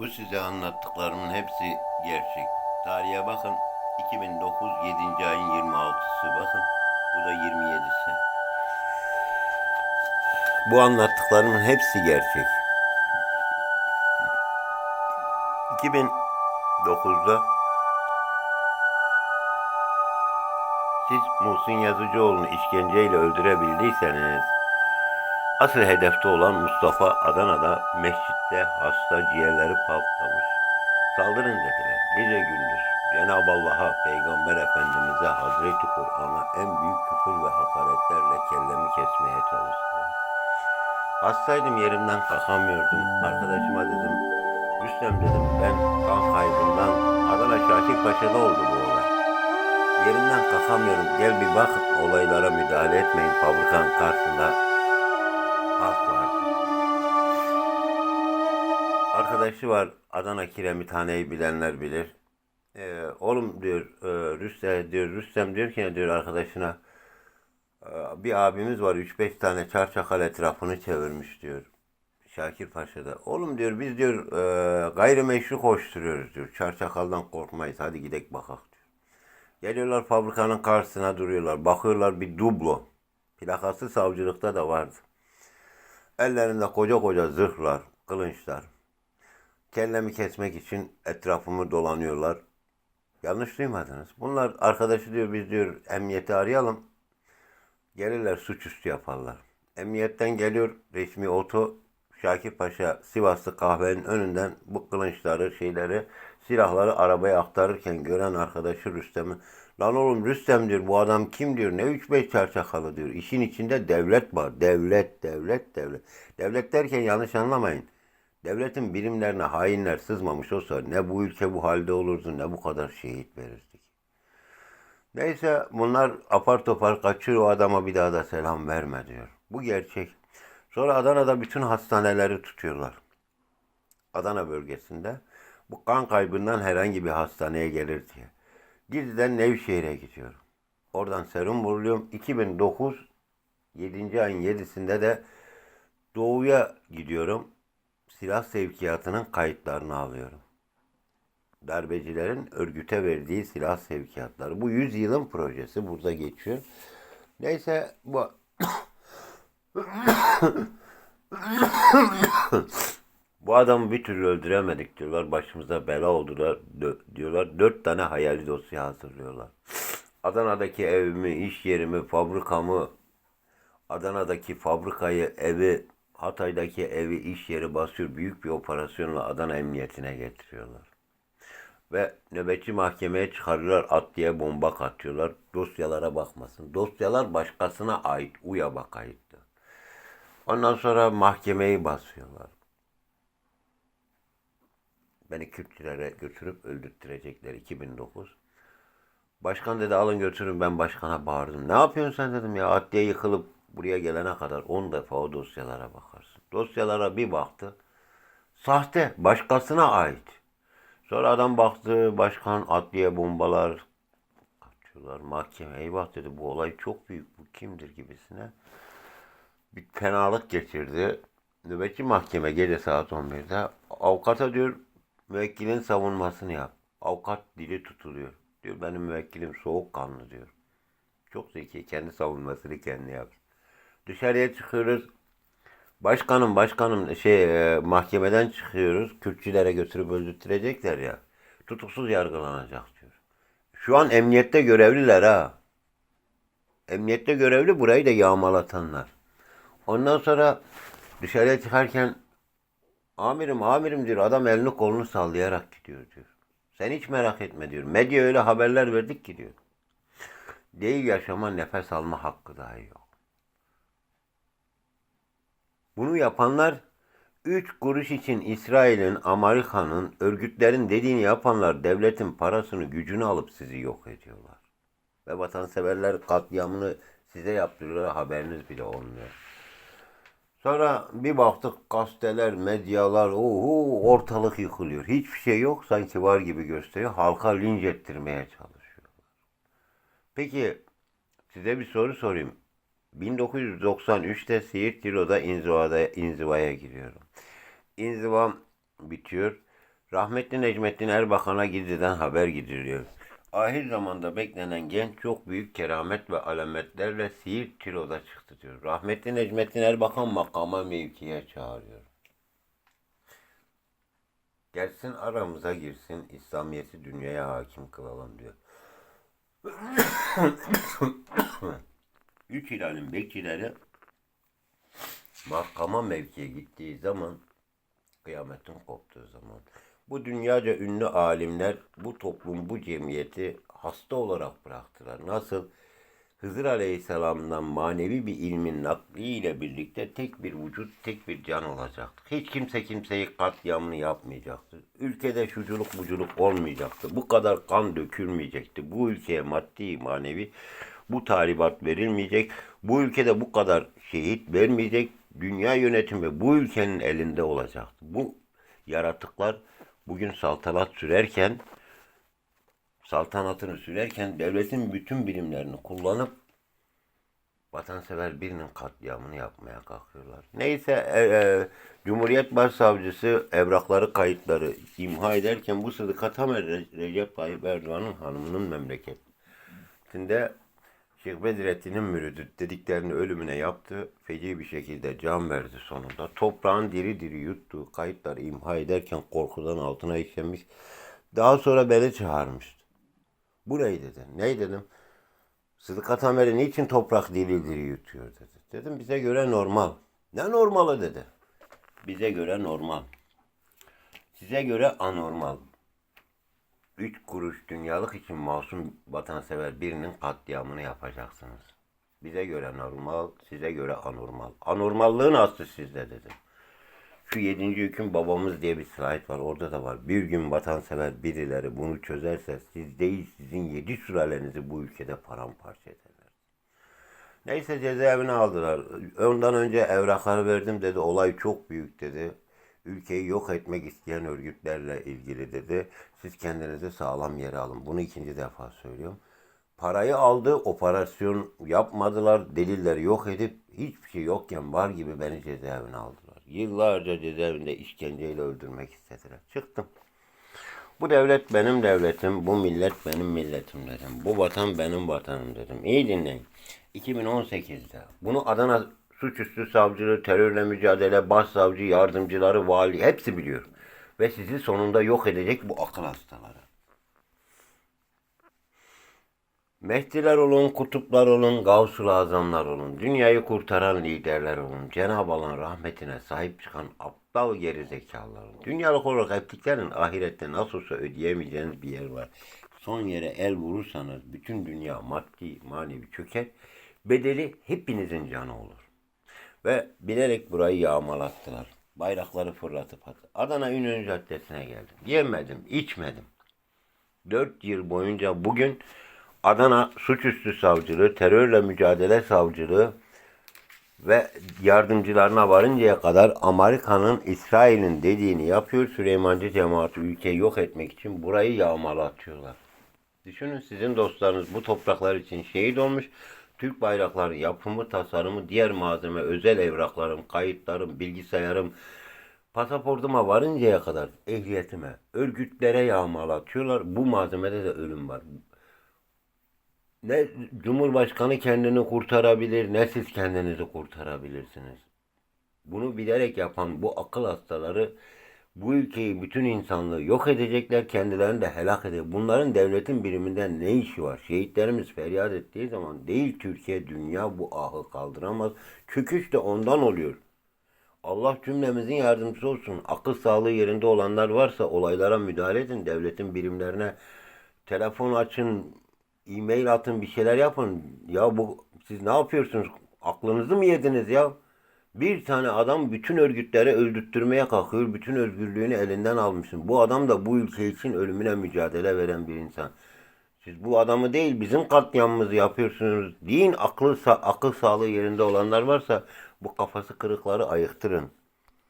Bu size anlattıklarımın hepsi gerçek. Tarihe bakın. 2009 7. ayın 26'sı bakın. Bu da 27'si. Bu anlattıklarımın hepsi gerçek. 2009'da siz Muhsin Yazıcıoğlu'nu işkenceyle öldürebildiyseniz asıl hedefte olan Mustafa Adana'da mescitte hasta ciğerleri patlamış. Saldırın dediler. Gece gündüz Cenab-ı Allah'a, Peygamber Efendimiz'e, Hazreti Kur'an'a en büyük küfür ve hakaretlerle kellemi kesmeye çalıştılar. Hastaydım yerimden kalkamıyordum. Arkadaşıma dedim, Rüstem dedim ben kan kaybından Adana Şakir Paşa'da oldu bu olay. Yerimden kalkamıyorum. Gel bir bak olaylara müdahale etmeyin. Fabrikanın karşısında Arkadaşı var Adana Kiremithane'yi bilenler bilir. Ee, oğlum diyor e, Rüstem diyor Rüstem diyor ki diyor arkadaşına "Ee, bir abimiz var 3-5 tane çarçakal etrafını çevirmiş diyor. Şakir Paşa'da. Oğlum diyor biz diyor e, gayrimeşru koşturuyoruz diyor. Çarçakaldan korkmayız hadi gidek bakak diyor. Geliyorlar fabrikanın karşısına duruyorlar. Bakıyorlar bir dublo. Plakası savcılıkta da vardı. Ellerinde koca koca zırhlar, kılınçlar. Kellemi kesmek için etrafımı dolanıyorlar. Yanlış duymadınız. Bunlar arkadaşı diyor biz diyor emniyeti arayalım. Gelirler suçüstü yaparlar. Emniyetten geliyor resmi oto Şakir Paşa Sivaslı kahvenin önünden bu kılınçları şeyleri silahları arabaya aktarırken gören arkadaşı Rüstem'i Lan oğlum Rüstem diyor bu adam kim diyor ne 3-5 çarçakalı diyor. İşin içinde devlet var. Devlet, devlet, devlet. Devlet derken yanlış anlamayın. Devletin birimlerine hainler sızmamış olsa ne bu ülke bu halde olurdu ne bu kadar şehit verirdik. Neyse bunlar apar topar kaçıyor o adama bir daha da selam verme diyor. Bu gerçek. Sonra Adana'da bütün hastaneleri tutuyorlar. Adana bölgesinde. Bu kan kaybından herhangi bir hastaneye gelir diye. Gizliden Nevşehir'e gidiyorum. Oradan serum vuruluyorum. 2009 7. ayın 7'sinde de Doğu'ya gidiyorum. Silah sevkiyatının kayıtlarını alıyorum. Darbecilerin örgüte verdiği silah sevkiyatları. Bu 100 yılın projesi burada geçiyor. Neyse bu bu adamı bir türlü öldüremedik diyorlar. Başımıza bela oldular diyorlar. Dört tane hayali dosya hazırlıyorlar. Adana'daki evimi, iş yerimi, fabrikamı, Adana'daki fabrikayı, evi, Hatay'daki evi, iş yeri basıyor. Büyük bir operasyonla Adana Emniyetine getiriyorlar. Ve nöbetçi mahkemeye çıkarıyorlar. At diye bomba katıyorlar. Dosyalara bakmasın. Dosyalar başkasına ait. UYAB'a kayıttı. Ondan sonra mahkemeyi basıyorlar. Beni Kürtlere götürüp öldürtecekler 2009. Başkan dedi alın götürün ben başkana bağırdım. Ne yapıyorsun sen dedim ya adliye yıkılıp buraya gelene kadar 10 defa o dosyalara bakarsın. Dosyalara bir baktı. Sahte başkasına ait. Sonra adam baktı başkan adliye bombalar atıyorlar mahkeme. Eyvah dedi bu olay çok büyük bu kimdir gibisine. Bir fenalık geçirdi. Nöbetçi mahkeme gece saat 11'de avukata diyor müvekkilin savunmasını yap. Avukat dili tutuluyor. Diyor benim müvekkilim soğukkanlı diyor. Çok zeki kendi savunmasını kendi yap. Dışarıya çıkıyoruz. Başkanım başkanım şey e, mahkemeden çıkıyoruz. Kürtçülere götürüp öldürtecekler ya. Tutuksuz yargılanacak diyor. Şu an emniyette görevliler ha. Emniyette görevli burayı da yağmalatanlar. Ondan sonra dışarıya çıkarken amirim amirim diyor adam elini kolunu sallayarak gidiyor diyor. Sen hiç merak etme diyor. Medya öyle haberler verdik ki diyor. Değil yaşama nefes alma hakkı dahi yok. Bunu yapanlar 3 kuruş için İsrail'in, Amerika'nın, örgütlerin dediğini yapanlar devletin parasını, gücünü alıp sizi yok ediyorlar. Ve vatanseverler katliamını size yaptırıyorlar haberiniz bile olmuyor. Sonra bir baktık gazeteler, medyalar, oho ortalık yıkılıyor. Hiçbir şey yok sanki var gibi gösteriyor. Halka linç ettirmeye çalışıyorlar. Peki size bir soru sorayım. 1993'te Siirt Tiro'da inzivada, inzivaya giriyorum. İnzivam bitiyor. Rahmetli Necmettin Erbakan'a gizliden haber gidiliyor. Ahir zamanda beklenen genç çok büyük keramet ve alametlerle Siirt Tiro'da çıktı diyor. Rahmetli Necmettin Erbakan makama mevkiye çağırıyor. Gelsin aramıza girsin, İslamiyet'i dünyaya hakim kılalım diyor. Üç hilalin bekçileri makama mevkiye gittiği zaman kıyametin koptuğu zaman bu dünyaca ünlü alimler bu toplum bu cemiyeti hasta olarak bıraktılar. Nasıl? Hızır Aleyhisselam'dan manevi bir ilmin nakliyle birlikte tek bir vücut, tek bir can olacaktı. Hiç kimse kimseyi katliamını yapmayacaktı. Ülkede şuculuk buculuk olmayacaktı. Bu kadar kan dökülmeyecekti. Bu ülkeye maddi manevi bu talimat verilmeyecek. Bu ülkede bu kadar şehit vermeyecek. Dünya yönetimi bu ülkenin elinde olacaktı. Bu yaratıklar bugün saltanat sürerken saltanatını sürerken devletin bütün birimlerini kullanıp vatansever birinin katliamını yapmaya kalkıyorlar. Neyse e, e, Cumhuriyet Başsavcısı evrakları kayıtları imha ederken bu Sıdıka Tamer Re- Recep Tayyip Erdoğan'ın hanımının memleketinde Şeyh Bedrettin'in mürüdü dediklerini ölümüne yaptı. Feci bir şekilde can verdi sonunda. Toprağın diri diri yuttu. Kayıtları imha ederken korkudan altına işlemiş. Daha sonra beni çağırmıştı. Burayı dedi. Ne dedim? Sıdıka Tamer'i niçin toprak diri diri yutuyor dedi. Dedim bize göre normal. Ne normalı dedi. Bize göre normal. Size göre anormal. Üç kuruş dünyalık için masum vatansever birinin katliamını yapacaksınız. Bize göre normal, size göre anormal. Anormallığın aslı sizde dedim. Şu yedinci hüküm babamız diye bir slayt var. Orada da var. Bir gün vatansever birileri bunu çözerse siz değil sizin yedi sülalenizi bu ülkede paramparça ederler. Neyse cezaevine aldılar. Ondan önce evrakları verdim dedi. Olay çok büyük dedi. Ülkeyi yok etmek isteyen örgütlerle ilgili dedi. Siz kendinizi sağlam yere alın. Bunu ikinci defa söylüyorum. Parayı aldı, operasyon yapmadılar, delilleri yok edip hiçbir şey yokken var gibi beni cezaevine aldılar. Yıllarca cezaevinde işkenceyle öldürmek istediler. Çıktım. Bu devlet benim devletim, bu millet benim milletim dedim. Bu vatan benim vatanım dedim. İyi dinleyin. 2018'de bunu Adana suçüstü savcılığı, terörle mücadele, başsavcı, yardımcıları, vali hepsi biliyor. Ve sizi sonunda yok edecek bu akıl hastaları. Mehdiler olun, kutuplar olun, gavsul azamlar olun, dünyayı kurtaran liderler olun, Cenab-ı Allah'ın rahmetine sahip çıkan aptal geri zekalılar olun. Dünyalık olarak ettiklerin ahirette nasıl olsa ödeyemeyeceğiniz bir yer var. Son yere el vurursanız bütün dünya maddi, manevi çöker. Bedeli hepinizin canı olur. Ve bilerek burayı yağmalattılar. Bayrakları fırlatıp attı. Adana Ünlü Caddesi'ne geldim. Yemedim, içmedim. 4 yıl boyunca bugün Adana Suçüstü Savcılığı, Terörle Mücadele Savcılığı ve yardımcılarına varıncaya kadar Amerika'nın İsrail'in dediğini yapıyor. Süleymancı cemaati ülkeyi yok etmek için burayı yağmalatıyorlar. Düşünün sizin dostlarınız bu topraklar için şehit olmuş. Türk bayrakları yapımı, tasarımı, diğer malzeme, özel evraklarım, kayıtlarım, bilgisayarım, pasaportuma varıncaya kadar ehliyetime, örgütlere yağmalatıyorlar. Bu malzemede de ölüm var. Ne Cumhurbaşkanı kendini kurtarabilir, ne siz kendinizi kurtarabilirsiniz. Bunu bilerek yapan bu akıl hastaları bu ülkeyi, bütün insanlığı yok edecekler, kendilerini de helak edecek. Bunların devletin biriminden ne işi var? Şehitlerimiz feryat ettiği zaman değil Türkiye, dünya bu ahı kaldıramaz. Çöküş de ondan oluyor. Allah cümlemizin yardımcısı olsun. Akıl sağlığı yerinde olanlar varsa olaylara müdahale edin. Devletin birimlerine telefon açın, e-mail atın, bir şeyler yapın. Ya bu siz ne yapıyorsunuz? Aklınızı mı yediniz ya? Bir tane adam bütün örgütleri öldürtmeye kalkıyor. Bütün özgürlüğünü elinden almışsın. Bu adam da bu ülke için ölümüne mücadele veren bir insan. Siz bu adamı değil bizim katliamımızı yapıyorsunuz. Deyin aklı, akıl sağlığı yerinde olanlar varsa bu kafası kırıkları ayıktırın.